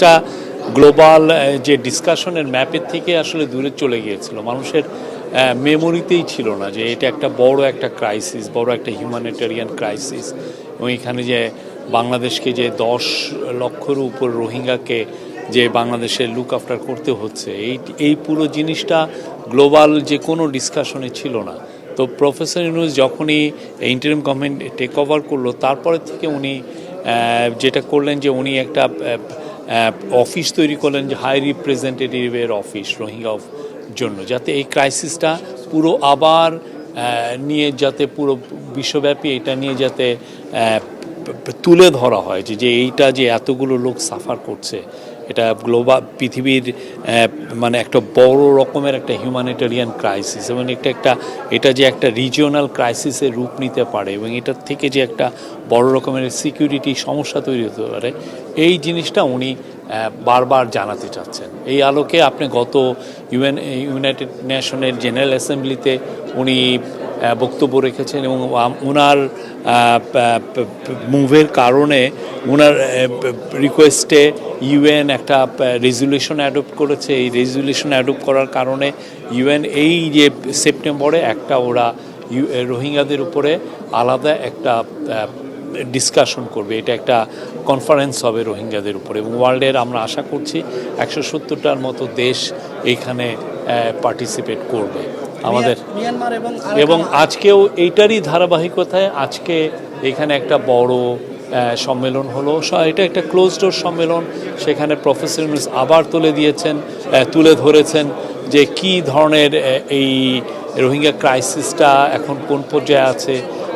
ক্রাইসিসটা global যে ডিসকাশনের ম্যাপের থেকে আসলে দূরে চলে গিয়েছিল। মানুষের মেমোরিতেই ছিল না যে এটা একটা বড় একটা ক্রাইসিস বড় একটা হিউম্যানিটেরিয়ান ক্রাইসিস এবং এখানে যে বাংলাদেশকে যে দশ লক্ষের উপর রোহিঙ্গাকে যে বাংলাদেশে লুক আফটার করতে হচ্ছে, এই এই পুরো জিনিসটা গ্লোবাল যে কোনো ডিসকাশনে ছিল না। তো প্রফেসর ইউনুস যখনই ইন্টারিম গভর্নমেন্ট টেক ওভার করল, তারপরে থেকে উনি যেটা করলেন যে উনি একটা অফিস তৈরি করলেন যে হাই রিপ্রেজেন্টেটিভের অফিস রোহিঙ্গা জন্য, যাতে এই ক্রাইসিসটা পুরো আবার নিয়ে যাতে পুরো বিশ্বব্যাপী এটা নিয়ে যাতে তুলে ধরা হয় যে এইটা যে এতগুলো লোক সাফার করছে এটা গ্লোবাল, পৃথিবীর মানে একটা বড় রকমের একটা হিউম্যানিটেরিয়ান ক্রাইসিস এবং এটা একটা, এটা যে একটা রিজিওনাল ক্রাইসিসের রূপ নিতে পারে এবং এটার থেকে যে একটা বড় রকমের সিকিউরিটি সমস্যা তৈরি হতে পারে, এই জিনিসটা উনি বারবার জানাতে চাচ্ছেন। এই আলোকে আপনি গত ইউএন ইউনাইটেড নেশনের জেনারেল অ্যাসেম্বলিতে উনি বক্তব্য রেখেছেন এবং ওনার মুভের কারণে ওনার রিকোয়েস্টে ইউএন একটা রেজুলেশন অ্যাডপ্ট করেছে। এই রেজুলেশন অ্যাডপ্ট করার কারণে ইউএন এই যে সেপ্টেম্বরে একটা ওরা রোহিঙ্গাদের উপরে আলাদা একটা ডিসকাশন করবে। এটা একটা কনফারেন্স হবে রোহিঙ্গাদের উপরে এবং ওয়ার্ল্ডের আমরা আশা করছি একশো সত্তরটার মতো দেশ এইখানে পার্টিসিপেট করবে। আমাদের এবং এবং আজকেও এইটারই ধারাবাহিকতায় আজকে এখানে একটা বড় সম্মেলন হলো। এটা একটা ক্লোজ ডোর সম্মেলন। সেখানে প্রফেসর ইউনুস আবার তুলে দিয়েছেন তুলে ধরেছেন যে কি ধরনের এই রোহিঙ্গা ক্রাইসিসটা এখন কোন পর্যায়ে আছে।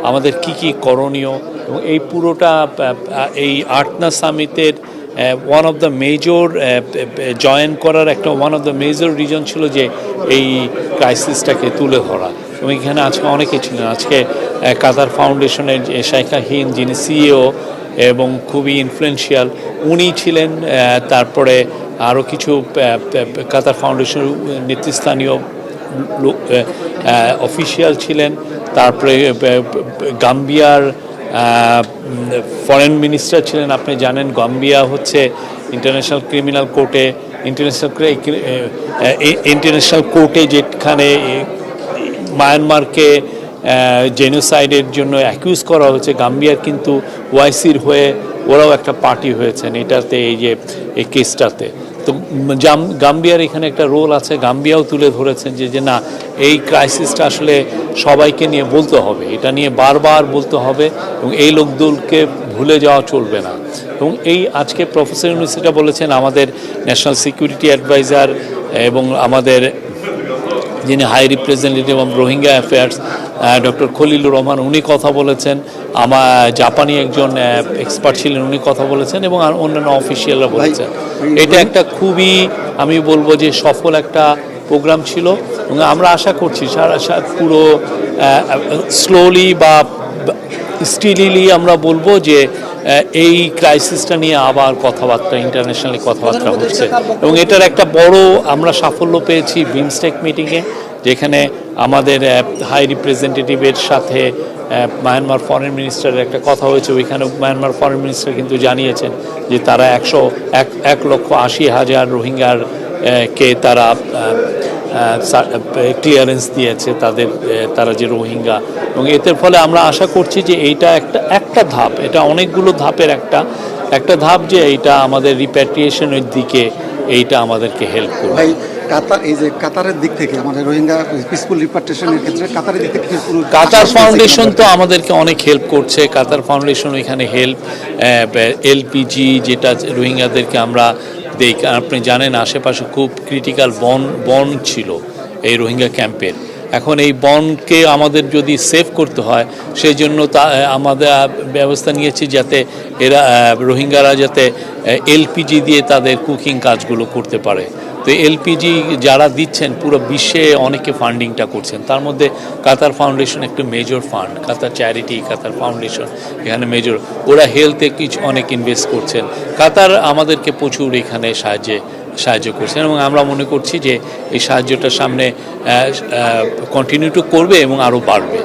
আমাদের কি কি করণীয় এবং এই পুরোটা এই আটনা সামিতের one of the major join করার একটা one of the major reason ছিল যে এই ক্রাইসিসটাকে তুলে ধরা। এবং এখানে আজকে অনেকে ছিলেন। আজকে কাতার ফাউন্ডেশনের শাইখা হিন যিনি সিইও এবং খুবই ইনফ্লুয়েন্সিয়াল উনি ছিলেন তারপরে আরও কিছু কাতার ফাউন্ডেশনের নেতৃস্থানীয় অফিসিয়াল ছিলেন। তারপরে গাম্বিয়ার ফরেন মিনিস্টার ছিলেন, আপনি জানেন। গাম্বিয়া হচ্ছে ইন্টারন্যাশনাল ক্রিমিনাল কোর্টে ইন্টারন্যাশনাল ইন্টারন্যাশনাল কোর্টে যেখানে মায়ানমারকে জেনোসাইডের জন্য অ্যাকিউজ করা হয়েছে। গাম্বিয়ার কিন্তু ওয়াইসির হয়ে ওরাও একটা পার্টি হয়েছেন, এটাতে এই যে, এই কেসটাতে তো গাম্বিয়ার এখানে একটা রোল আছে। গাম্বিয়াও তুলে ধরেছেন যে যে না, এই ক্রাইসিসটা আসলে সবাইকে নিয়ে বলতে হবে। এটা নিয়ে বারবার বলতে হবে এবং এই লোকদলকে ভুলে যাওয়া চলবে না। এবং এই আজকে প্রফেসর ইউনিভার্সিটা বলেছেন, আমাদের ন্যাশনাল সিকিউরিটি অ্যাডভাইজার এবং আমাদের যিনি high representative of Rohingya affairs doctor Khalilur Rahman উনি কথা বলেছেন। আমার জাপানি একজন এক্সপার্ট ছিলেন উনি কথা বলেছেন এবং আর অন্যান্য অফিসিয়ালরা বলেছেন। এটা একটা খুবই আমি বলব যে সফল একটা প্রোগ্রাম ছিল এবং আমরা আশা করছি সারা পুরো স্লোলি বা স্টিলিলি আমরা বলব যে এই ক্রাইসিসটা নিয়ে আবার কথাবার্তা ইন্টারন্যাশনালি কথাবার্তা হচ্ছে। এবং এটার একটা বড় আমরা সাফল্য পেয়েছি বিমস্টেক মিটিংয়ে যেখানে আমাদের হাই রিপ্রেজেন্টেটিভের সাথে মায়ানমার ফরেন মিনিস্টারের একটা কথা হয়েছে। ওইখানে মায়ানমার ফরেন মিনিস্টার কিন্তু জানিয়েছেন যে তারা একশো, এক এক লক্ষ আশি হাজার রোহিঙ্গার কে তারা ক্লিয়ারেন্স দিয়েছে তাদের তারা যে রোহিঙ্গা। এবং এতে ফলে আমরা আশা করছি যে এইটা একটা একটা ধাপ এটা অনেকগুলো ধাপের একটা একটা ধাপ যে এইটা আমাদের রিপ্যাট্রিয়েশনের দিকে এইটা আমাদেরকে হেল্প করবে। ভাই কাতার এই যে কাতারের দিক থেকে আমাদের রোহিঙ্গা পিসফুল রিপার্টেশনের ক্ষেত্রে কাতারের দিক থেকে কাতার ফাউন্ডেশন তো আমাদেরকে অনেক হেল্প করছে। কাতার ফাউন্ডেশন ওইখানে হেল্প এলপিজি যেটা রোহিঙ্গাদেরকে আমরা দেই আপনি জানেন আশেপাশে খুব ক্রিটিক্যাল বন বন ছিল এই রোহিঙ্গা ক্যাম্পের। এখন এই বনকে আমাদের যদি সেভ করতে হয় সেই জন্য তা আমাদের ব্যবস্থা নিয়েছি যাতে এরা রোহিঙ্গারা যাতে এলপিজি দিয়ে তাদের কুকিং কাজগুলো করতে পারে। তো এলপিজি যারা দিচ্ছেন, পুরো বিশ্বে অনেকে ফান্ডিংটা করছেন। তার মধ্যে কাতার ফাউন্ডেশন একটা major fund Qatar Charity Qatar Foundation এখানে মেজর ওরা হেলথে কিছু অনেক ইনভেস্ট করছেন। কাতার আমাদেরকে প্রচুর এখানে সাহায্যে সাহায্য করছেন এবং আমরা মনে করছি যে এই সাহায্যটা সামনে কন্টিনিউ টু করবে এবং আরও বাড়বে।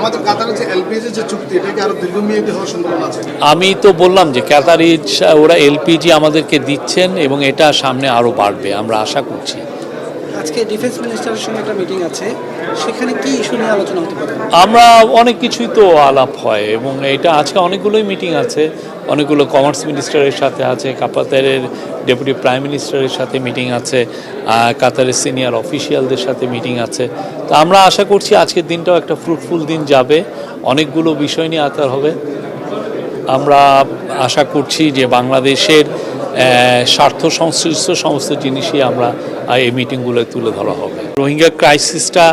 আমাদের কাতারের যে এলপিজি যে চুক্তি এটাকে আরও দীর্ঘমেয়াদী হওয়ার সম্ভাবনা আছে? আমি তো বললাম যে ক্যাতারি ওরা এলপিজি আমাদেরকে দিচ্ছেন এবং এটা সামনে আরও বাড়বে আমরা আশা করছি। আজকে ডিফেন্স মিনিস্টারের সঙ্গে একটা মিটিং আছে, সেখানে কি ইস্যু নিয়ে আলোচনা হতে পারে? আমরা অনেক কিছুই তো আলাপ হয় এবং এটা আজকে অনেকগুলোই মিটিং আছে। অনেকগুলো কমার্স মিনিস্টারের সাথে আছে কাপাতারের ডেপুটি প্রাইম মিনিস্টারের সাথে মিটিং আছে কাতারের সিনিয়র অফিসিয়ালদের সাথে মিটিং আছে। তো আমরা আশা করছি আজকের দিনটাও একটা ফ্রুটফুল দিন যাবে। অনেকগুলো বিষয় নিয়ে আতার হবে। আমরা আশা করছি যে বাংলাদেশের স্বার্থ সংশ্লিষ্ট সমস্ত জিনিসই আমরা এই মিটিংগুলোয় তুলে ধরা হবে। রোহিঙ্গা ক্রাইসিসটা